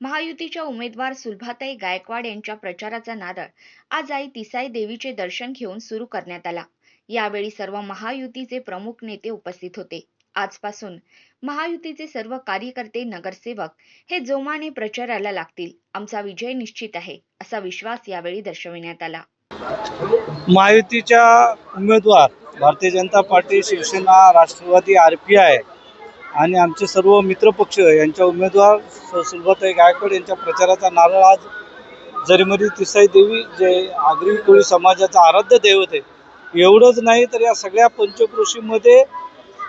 महायुतीच्या उमेदवार सुलभाताई गायकवाड यांच्या प्रचाराचा नारळ आज आई तिसाई देवीचे दर्शन घेऊन सुरू करण्यात आला. यावेळी सर्व महायुतीचे प्रमुख नेते उपस्थित होते. आजपासून महायुतीचे सर्व कार्यकर्ते नगरसेवक हे जोमाने प्रचाराला लागतील. आमचा विजय निश्चित आहे असा विश्वास यावेळी दर्शविण्यात आला. महायुतीच्या उमेदवार Bharatiya Janata party Shiv Sena Rashtrawadi R P I आणि आमचे सर्व मित्रपक्ष यांच्या उमेदवार सु- सुलभाताई गायकवाड यांच्या प्रचाराचा नारळ आज जरीमरी तिसाई देवी जे आगरी कोळी समाजाचा आराध्य दैवत आहे. एवढंच नाही तर या सगळ्या पंचक्रोशीमध्ये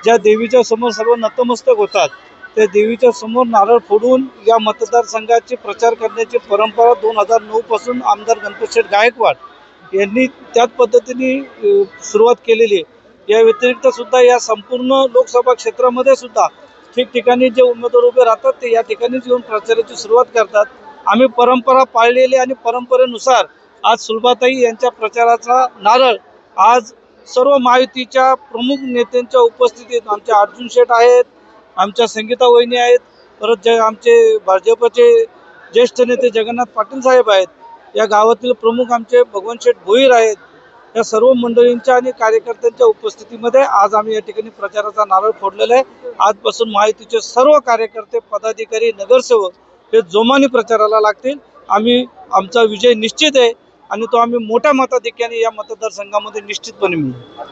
ज्या देवीच्या समोर सर्व नतमस्तक होतात त्या देवीच्या समोर नारळ फोडून या मतदारसंघाचे प्रचार करण्याची परंपरा दोन हजार नऊपासून आमदार गणपतशेठ गायकवाड यांनी त्याच पद्धतीने सुरुवात केलेली आहे. या व्यतिरिक्त सुद्धा या संपूर्ण लोकसभा क्षेत्रामध्ये सुद्धा ठिकठिकाणी जे उमेदवार उभे राहतात ते या ठिकाणीच येऊन प्रचाराची सुरुवात करतात. आम्ही परंपरा पाळलेली आणि परंपरेनुसार आज सुलभाताई यांच्या प्रचाराचा नारळ आज सर्व महायुतीच्या प्रमुख नेत्यांच्या उपस्थितीत आमच्या अर्जुन शेठ आहेत आमच्या संगीता वहिनी आहेत परत जे आमचे भाजपचे ज्येष्ठ नेते जगन्नाथ पाटील साहेब आहेत या गावातील प्रमुख आमचे भगवान शेठ भोईर आहेत या सर्व मंडळींच्या आणि कार्यकर्त्यांच्या उपस्थितीमध्ये आज आम्ही या ठिकाणी प्रचाराचा नारळ फोडलेला आहे. आजपासून माहितीचे सर्व कार्यकर्ते पदाधिकारी नगरसेवक हे जोमाने प्रचाराला लागतील. आम्ही आमचा विजय निश्चित आहे आणि तो आम्ही मोठ्या मताधिक्याने या मतदारसंघामध्ये निश्चितपणे मिळू